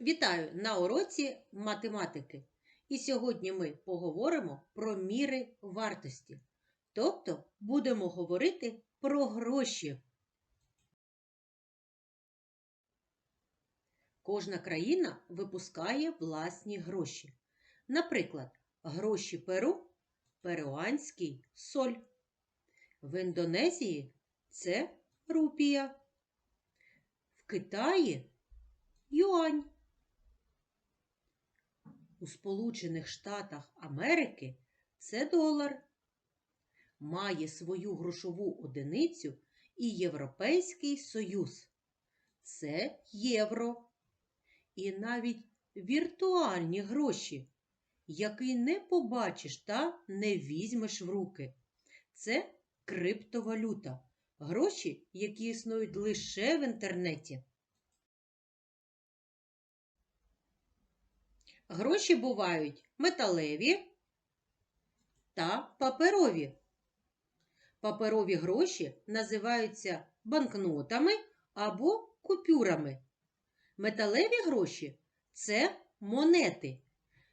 Вітаю на уроці математики. І сьогодні ми поговоримо про міри вартості. Тобто будемо говорити про гроші. Кожна країна випускає власні гроші. Наприклад, гроші Перу перуанський соль. В Індонезії це рупія. В Китаї юань. У Сполучених Штатах Америки це долар. Має свою грошову одиницю і Європейський Союз. Це євро. І навіть віртуальні гроші, які не побачиш та не візьмеш в руки. Це криптовалюта. Гроші, які існують лише в інтернеті. Гроші бувають металеві та паперові. Паперові гроші називаються банкнотами або купюрами. Металеві гроші це монети.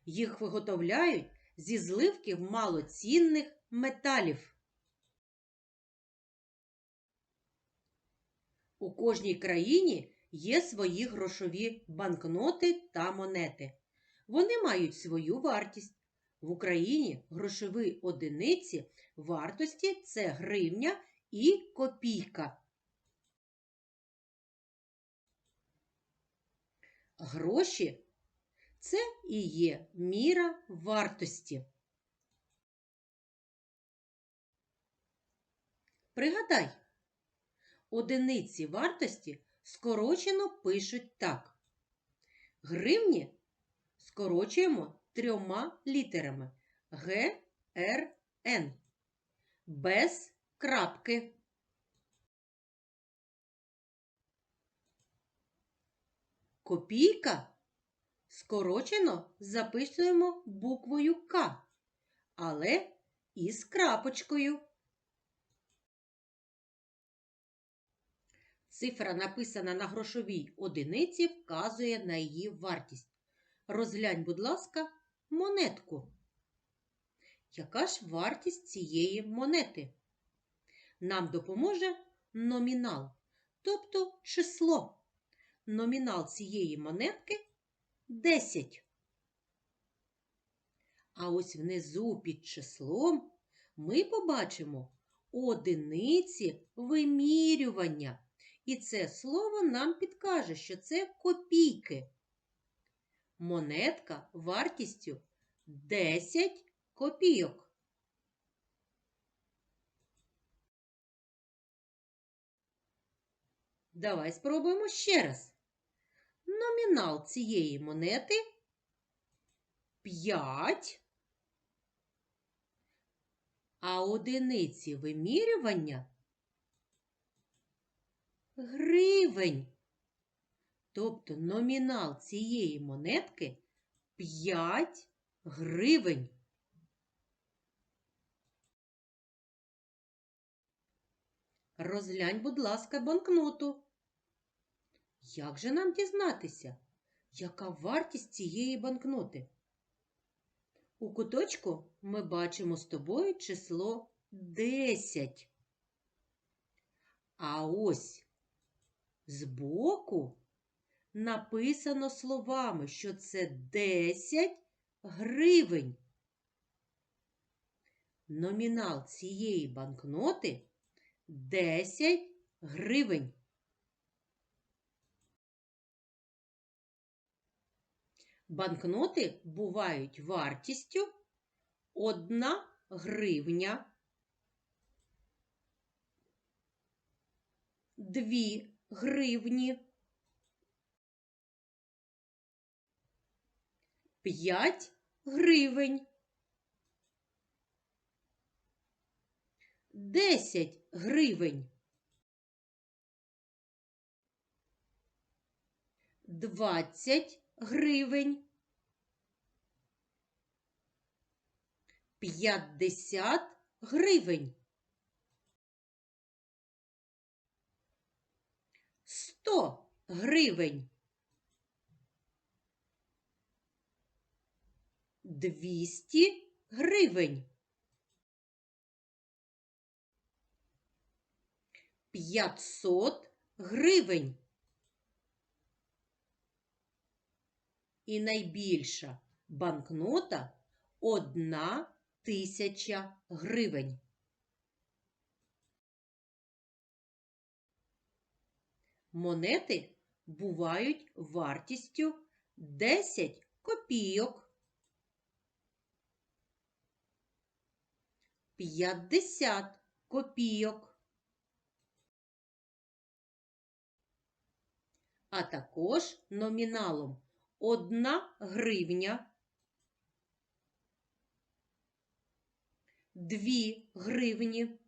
Їх виготовляють зі зливків малоцінних металів. У кожній країні є свої грошові банкноти та монети. Вони мають свою вартість. В Україні грошові одиниці вартості це гривня і копійка. Гроші це і є міра вартості. Пригадай, одиниці вартості скорочено пишуть так. Гривні скорочуємо трьома літерами Г, Р, Н. Без крапки. Копійка скорочено записуємо буквою К, але із крапочкою. Цифра, написана на грошовій одиниці, вказує на її вартість. Розглянь, будь ласка, монетку. Яка ж вартість цієї монети? Нам допоможе номінал, тобто число. Номінал цієї монетки 10. А ось внизу під числом ми побачимо одиниці вимірювання. І це слово нам підкаже, що це копійки монетка вартістю 10 копійок. Давай спробуємо ще раз. Номінал цієї монети 5, а одиниці вимірювання гривень. Тобто номінал цієї монетки 5 гривень. Розглянь, будь ласка, банкноту. Як же нам дізнатися, яка вартість цієї банкноти? У куточку ми бачимо з тобою число 10. А ось збоку написано словами, що це 10 гривень. Номінал цієї банкноти 10 гривень. Банкноти бувають вартістю 1 гривня, 2 гривні, 5 гривень. 10 гривень. 20 гривень. 50 гривень. 100 гривень. 200 гривень. 500 гривень. І найбільша банкнота одна тисяча гривень. Монети бувають вартістю 10 копійок. 50 копійок. А також номіналом 1 гривня, 2 гривні,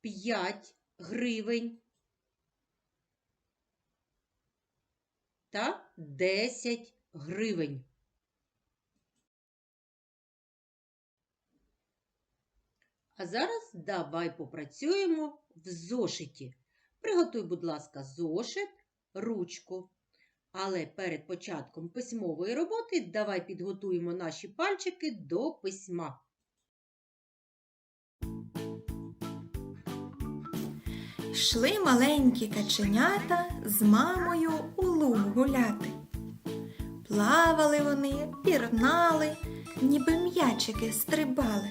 5 гривень та 10 гривень. А зараз давай попрацюємо в зошиті. Приготуй, будь ласка, зошит, ручку. Але перед початком письмової роботи давай підготуємо наші пальчики до письма. Йшли маленькі каченята з мамою у луг гуляти. Плавали вони, пірнали, ніби м'ячики стрибали.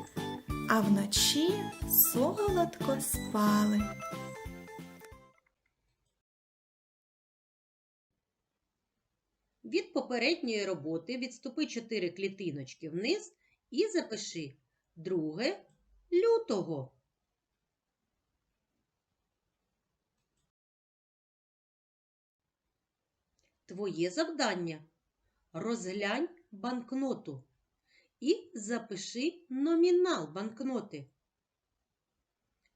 а вночі солодко спали. Від попередньої роботи відступи 4 клітиночки вниз і запиши 2 лютого. Твоє завдання розглянь банкноту і запиши номінал банкноти.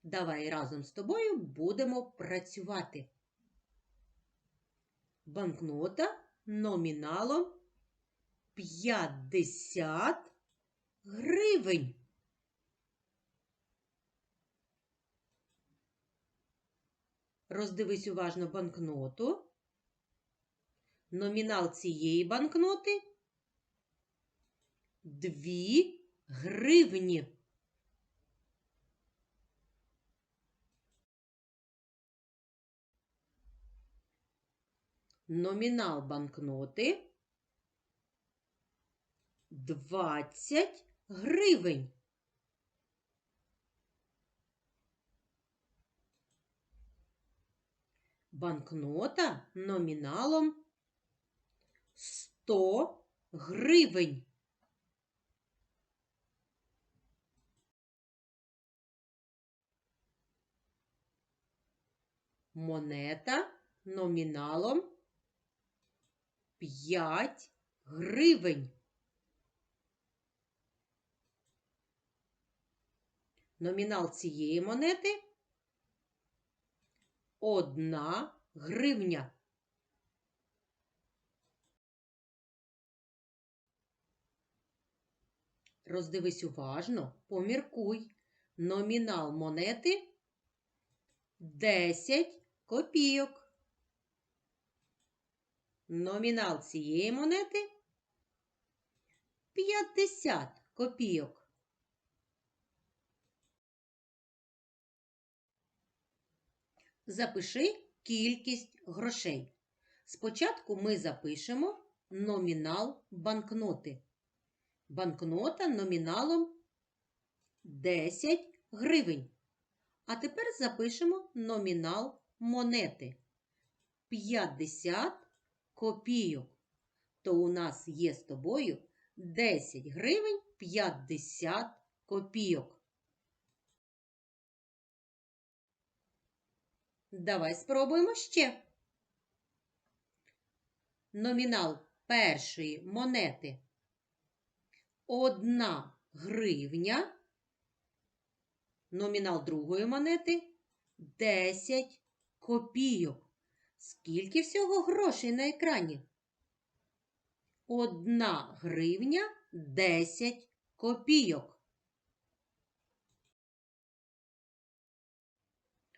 Давай разом з тобою будемо працювати. Банкнота номіналом 50 гривень. Роздивись уважно банкноту. Номінал цієї банкноти 2 гривні. Номінал банкноти 20 гривень. Банкнота номіналом 100 гривень. Монета номіналом 5 гривень. Номінал цієї монети 1 гривня. Роздивись уважно, поміркуй. Номінал монети 10 копійок. Номінал цієї монети 50 копійок. Запиши кількість грошей. Спочатку ми запишемо номінал банкноти. Банкнота номіналом 10 гривень. А тепер запишемо номінал монети 50 копійок. То у нас є з тобою 10 гривень 50 копійок. Давай спробуємо ще. Номінал першої монети 1 гривня. Номінал другої монети 10 копійок. Скільки всього грошей на екрані? 1 гривня 10 копійок.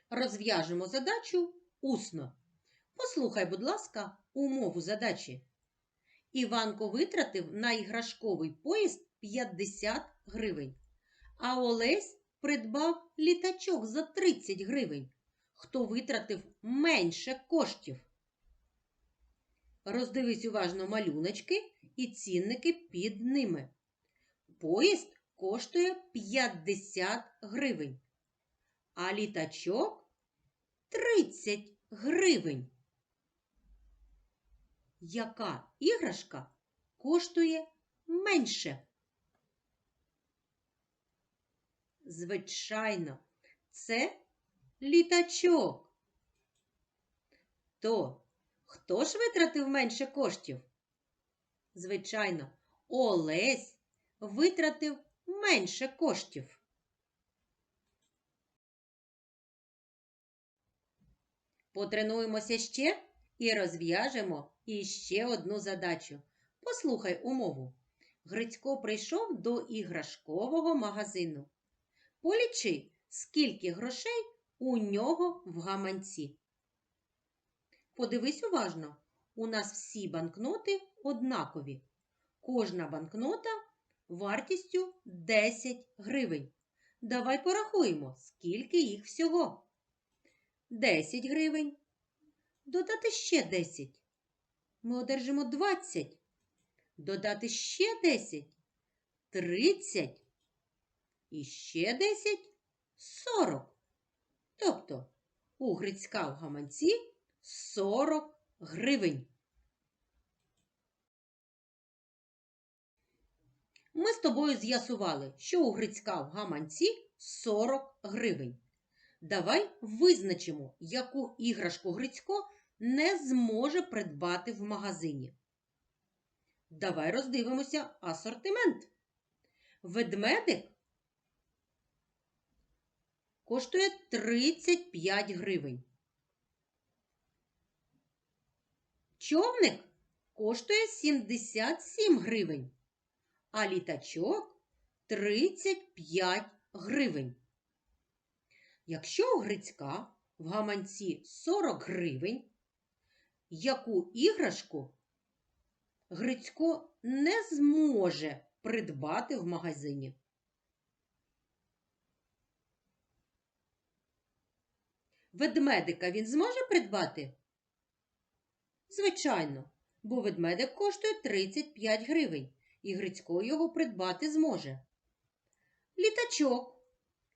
Розв'яжемо задачу усно. Послухай, будь ласка, умову задачі. Іванко витратив на іграшковий поїзд 50 гривень, а Олесь придбав літачок за 30 гривень. Хто витратив менше коштів? Роздивись уважно малюночки і цінники під ними. Поїзд коштує 50 гривень, а літачок 30 гривень. Яка іграшка коштує менше? Звичайно, це літачок. То хто ж витратив менше коштів? Звичайно, Олесь витратив менше коштів. Потренуємося ще і розв'яжемо іще одну задачу. Послухай умову. Грицько прийшов до іграшкового магазину. Полічи, скільки грошей у нього в гаманці. Подивись уважно. У нас всі банкноти однакові. Кожна банкнота вартістю 10 гривень. Давай порахуємо, скільки їх всього. 10 гривень. Додати ще 10. Ми одержимо 20. Додати ще 10. 30. І ще 10 40. Тобто у Грицька в гаманці 40 гривень. Ми з тобою з'ясували, що у Грицька в гаманці 40 гривень. Давай визначимо, яку іграшку Грицько не зможе придбати в магазині. Давай роздивимося асортимент. Ведмедик коштує 35 гривень. Човник коштує 77 гривень, а літачок 35 гривень. Якщо у Грицька в гаманці 40 гривень, яку іграшку Грицько не зможе придбати в магазині? Ведмедика він зможе придбати? Звичайно, бо ведмедик коштує 35 гривень, і Грицько його придбати зможе. Літачок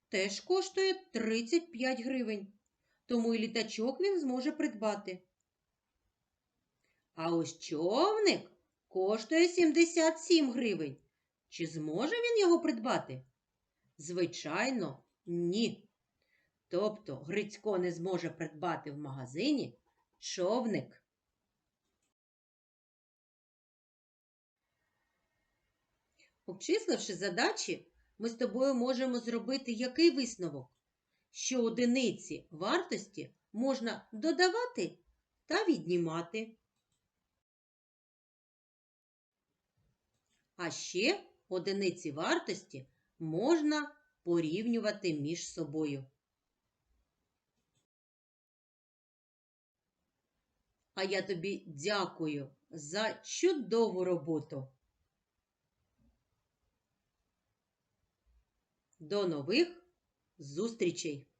теж коштує 35 гривень, тому і літачок він зможе придбати. А ось човник коштує 77 гривень. Чи зможе він його придбати? Звичайно, ні. Тобто Грицько не зможе придбати в магазині човник. Обчисливши задачі, ми з тобою можемо зробити який висновок? Що одиниці вартості можна додавати та віднімати. А ще одиниці вартості можна порівнювати між собою. А я тобі дякую за чудову роботу. До нових зустрічей!